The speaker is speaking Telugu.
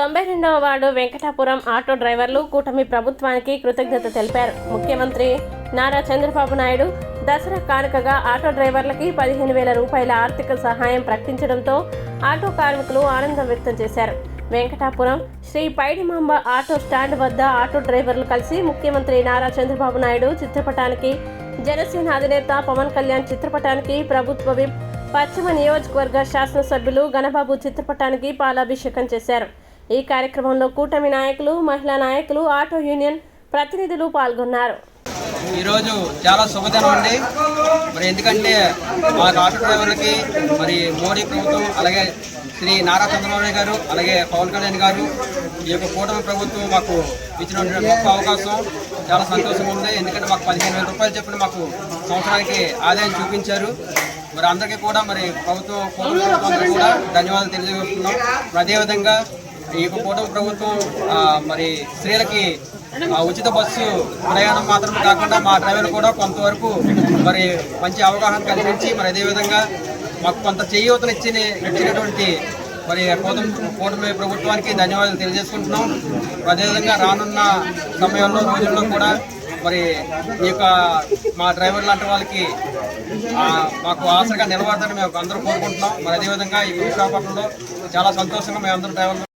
తొంభై రెండవ వార్డు వెంకటాపురం ఆటో డ్రైవర్లు కూటమి ప్రభుత్వానికి కృతజ్ఞత తెలిపారు. ముఖ్యమంత్రి నారా చంద్రబాబు నాయుడు దసరా కానుకగా ఆటో డ్రైవర్లకి పదిహేను వేల రూపాయల ఆర్థిక సహాయం ప్రకటించడంతో ఆటో కార్మికులు ఆనందం వ్యక్తం చేశారు. వెంకటాపురం శ్రీ పైడిమాంబ ఆటో స్టాండ్ వద్ద ఆటో డ్రైవర్లు కలిసి ముఖ్యమంత్రి నారా చంద్రబాబు నాయుడు చిత్రపటానికి జనసేన అధినేత పవన్ కళ్యాణ్ చిత్రపటానికి ప్రభుత్వ విప్ పశ్చిమ నియోజకవర్గ శాసనసభ్యులు గణబాబు చిత్రపటానికి పాలాభిషేకం చేశారు. ఈ కార్యక్రమంలో కూటమి నాయకులు మహిళా నాయకులు ఆటో యూనియన్ ప్రతినిధులు పాల్గొన్నారు. ఈరోజు చాలా శుభదినం అండి. మరి ఎందుకంటే మా ఆటో డ్రైవర్లకి మరి మోడీ ప్రభుత్వం అలాగే శ్రీ నారా చంద్రబాబు గారు అలాగే పవన్ కళ్యాణ్ గారు ఈ యొక్క కూటమి ప్రభుత్వం మాకు ఇచ్చిన గొప్ప అవకాశం. చాలా సంతోషంగా ఉంది. ఎందుకంటే మాకు పదిహేను వేల రూపాయలు చెప్పిన మాకు సంవత్సరానికి ఆదాయం చూపించారు. మరి అందరికీ కూడా మరి ప్రభుత్వం కూడా ధన్యవాదాలు తెలియజేస్తున్నాం. అదేవిధంగా ఈ యొక్క కూటమి ప్రభుత్వం మరి స్త్రీలకి ఉచిత బస్సు ప్రయాణం మాత్రమే కాకుండా మా డ్రైవర్ కూడా కొంతవరకు మరి మంచి అవగాహన కల్పించి మరి అదేవిధంగా మాకు కొంత చేయూతలు ఇచ్చి ఇచ్చినటువంటి మరి కూటమి కూటమి ప్రభుత్వానికి ధన్యవాదాలు తెలియజేసుకుంటున్నాం. అదేవిధంగా రానున్న సమయంలో రోజుల్లో కూడా మరి ఈ యొక్క మా డ్రైవర్ లాంటి వాళ్ళకి మాకు ఆశగా నిలబడతారని మేము అందరూ కోరుకుంటున్నాం. మరి అదేవిధంగా ఈ విశాఖపట్నంలో చాలా సంతోషంగా మేము అందరం డ్రైవర్లు